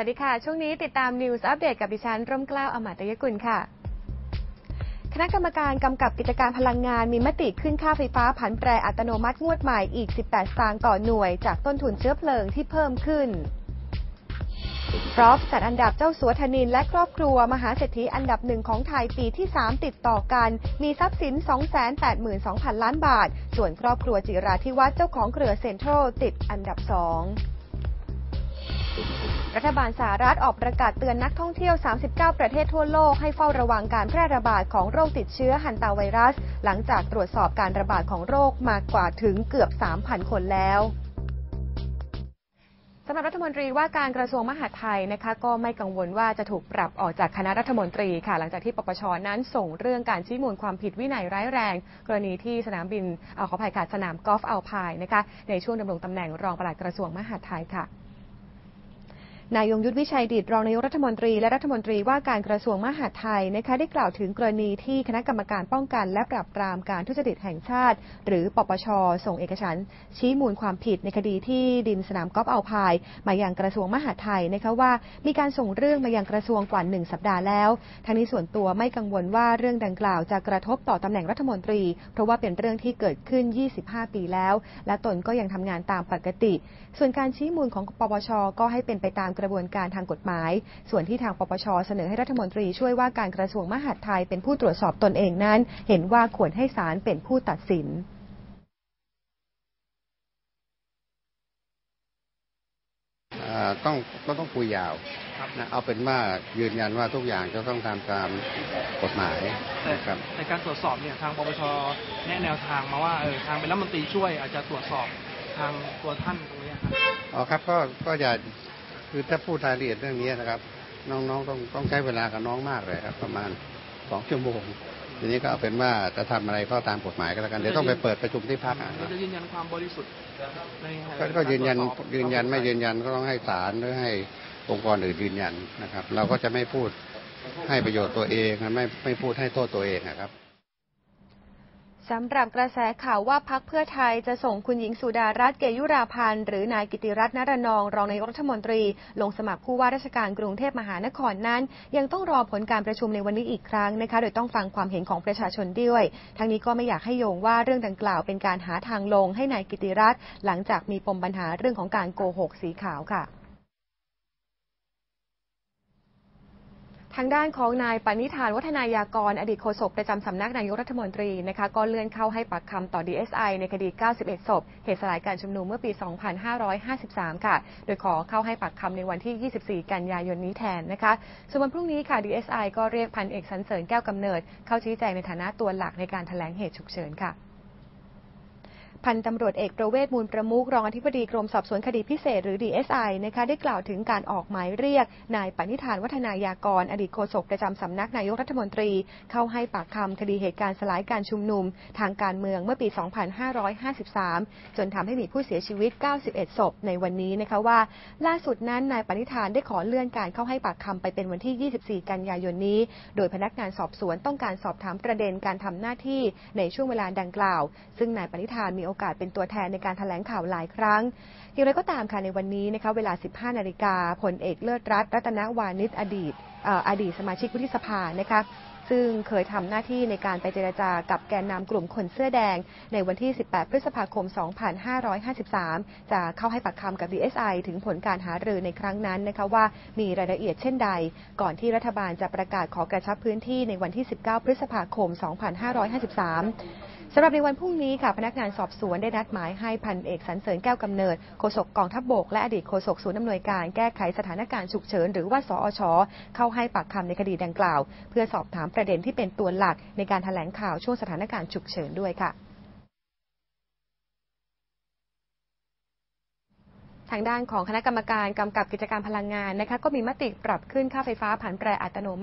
วัสดีค่ะ ช่วงนี้ติดตาม News อัปเดตกับดิฉันร่มเกล้าอมตยกุลค่ะคณะกรรมการกำกับกิจการพลังงานมีมติขึ้นค่าไฟฟ้าผันแปรอัตโนมัติงวดใหม่อีก 18 สตางค์ต่อหน่วยจากต้นทุนเชื้อเพลิงที่เพิ่มขึ้นพรอฟจัดอันดับเจ้าสัวธนินและครอบครัวมหาเศรษฐีอันดับหนึ่งของไทยปีที่ 3 ติดต่อกัน มีทรัพย์สิน 282,000 ล้านบาท ส่วนครอบครัวจิราธิวัฒน์เจ้าของเครือเซ็นทรัลติดอันดับ 2 รัฐบาลสหรัฐออกประกาศเตือนนักท่องเที่ยว 39 ประเทศทั่วโลกให้เฝ้าระวังการแพร่ระบาดของโรคติดเชื้อฮันตาไวรัส หลังจากตรวจสอบการระบาดของโรคมากกว่าถึงเกือบ 3,000 คนแล้วสำหรับรัฐมนตรีว่าการกระทรวงมหาดไทยนะคะก็ไม่กังวลว่าจะถูกปรับออกจากคณะรัฐมนตรีค่ะ หลังจากที่ปปชนั้นส่งเรื่องการชี้มูลความผิดวินัยร้ายแรง กรณีที่สนามบินเอาขออภัยค่ะสนามกอล์ฟอัลพายนะคะในช่วงดำรงตำแหน่งรองปลัดกระทรวงมหาดไทยค่ะ นายยงยุทธวิชัยดิตรองนายกรัฐมนตรีและรัฐมนตรีว่าการกระทรวงมหาดไทยนะคะได้กล่าวถึงกรณีที่คณะกรรมการป้องกัน และปราบปรามการทุจริตแห่งชาติ หรือปปช ส่งเอกสารชี้มูลความผิดในคดีที่ดินสนามกอล์ฟอัลพาย มายังกระทรวงมหาดไทยนะคะว่ามีการส่งเรื่องมายังกระทรวงกว่าหนึ่งสัปดาห์แล้วทั้งนี้ส่วนตัวไม่กังวลว่าเรื่องดังกล่าวจะกระทบต่อตำแหน่งรัฐมนตรี เพราะว่าเป็นเรื่องที่เกิดขึ้น 25 ปีแล้ว และตนก็ยังทำงานตามปกติ ส่วนการชี้มูลของปปช ก็ให้เป็นไปตามกระบวนการทางกฎฎหมาย ส่วนที่ทางปปชเสนอให้รัฐมนตรีช่วยว่าการกระทรวงมหาดไทยเป็นผู้ตรวจสอบตนเองนั้น เห็นว่าควรให้ศาลเป็นผู้ตัดสินต้องก็ต้องคุยยาวนะเอาเป็นว่ายืนยันว่าทุกอย่างจะต้องตามตามกฎหมายนะครับในการตรวจสอบเนี่ยทางปปชแนะแนวทางมาว่าเออทางเป็นรัฐมนตรีช่วยอาจจะตรวจสอบทางตัวท่านตรงนี้ครับอ๋อครับก็ก็อย่า คือถ้าพูดรายละเอียดเรื่องนี้นะครับ น้องๆต้องต้องใช้เวลากับน้องมากเลยครับ ประมาณสองชั่วโมงทีนี้ก็เอาเป็นว่าจะทำอะไรก็ตามกฎหมายก็แล้วกันเดี๋ยวต้องไปเปิดประชุมที่พักเราจะยืนยันความบริสุทธิ์ก็ยืนยันยืนยันไม่ยืนยันก็ต้องให้ศาลหรือให้องค์กรอื่นยืนยันนะครับ เราก็จะไม่พูดให้ประโยชน์ตัวเองไม่ไม่พูดให้โทษตัวเองนะครับ สำหรับกระแสข่าวว่าพักเพื่อไทยจะส่งคุณหญิงสุดารัตน์เกยุราพันธ์หรือนายกิติรัตน์นรนอง รองนายกรัฐมนตรี ลงสมัครผู้ว่าราชการกรุงเทพมหานครนั้น ยังต้องรอผลการประชุมในวันนี้อีกครั้งนะคะ โดยต้องฟังความเห็นของประชาชนด้วย ทั้งนี้ก็ไม่อยากให้โยงว่าเรื่องดังกล่าวเป็นการหาทางลงให้นายกิติรัตน์หลังจากมีปมปัญหาเรื่องของการโกหกสีขาวค่ะ ทางด้านของนายปณิธานวัฒนายากร อดีตโฆษกประจำสำนักนายกรัฐมนตรีนะคะก็เลื่อนเข้าให้ปากคำต่อ DSI ในคดี 91 ศพ เหตุสลายการชุมนุมเมื่อปี 2553 ค่ะ โดยขอเข้าให้ปากคำในวันที่ 24 กันยายนนี้แทนนะคะส่วนวันพรุ่งนี้ค่ะ DSI ก็เรียกพันเอกสันเสริญแก้วกำเนิด เข้าชี้แจงในฐานะตัวหลักในการถแถลงเหตุฉุกเฉินค่ะ พันตำรวจเอกประเวศมูลประมุกรองอธิบดีกรมสอบสวนคดีพิเศษหรือ DSI นะคะได้กล่าวถึงการออกหมายเรียก นายปณิธานวัฒนายากร อดีตโฆษกประจำสำนักนายกรัฐมนตรี เข้าให้ปากคำคดีเหตุการณ์สลายการชุมนุม ทางการเมืองเมื่อปี 2553 จนทำให้มีผู้เสียชีวิต 91 ศพในวันนี้นะคะว่า ล่าสุดนั้นนายปณิธานได้ขอเลื่อนการเข้าให้ปากคำไปเป็นวันที่ 24 กันยายนนี้ โดยพนักงานสอบสวนต้องการสอบถามประเด็นการทำหน้าที่ในช่วงเวลาดังกล่าว ซึ่งนายปณิธานมีโอกาสเป็นตัวแทนในการถแถลงข่าวหลายครั้ง อย่างไรก็ตามค่ะในวันนี้นะคะเวลา 15 นาฬิกาผลเอกเลิศรัตรัตนวานิชอดีตอดีตสมาชิกวุฒิสภานะคะซึ่งเคยทำหน้าที่ในการไปเจรจากับแกนนำกลุ่มคนเสื้อแดง ในวันที่ 18 พฤษภาคม 2553 จะเข้าให้ปากคำกับ DSI ถึงผลการหารือในครั้งนั้นนะคะว่ามีรายละเอียดเช่นใด ก่อนที่รัฐบาลจะประกาศขอกระชับพื้นที่ในวันที่ 19 พฤษภาคม 2553 สำหรับในวันพรุ่งนี้ค่ะพนักงานสอบสวนได้นัดหมายให้พันเอกสันเสริญแก้วกำเนิดโฆษกกองทัพบบกและอดีตโฆษกศูนย์อำนวยการแก้ไขสถานการณ์ฉุกเฉินหรือว่าสอชเข้าให้ปากคำในคดีดังกล่าว เพื่อสอบถามประเด็นที่เป็นตัวหลักในการถแถลงข่าวช่วงสถานการณ์ฉุกเฉินด้วยค่ะทางด้านของคณะกรรมการกำกับกิจการพลังงานนะคะก็มีมติปรับขึ้นค่าไฟฟ้าผันแปรอัตโนมัติ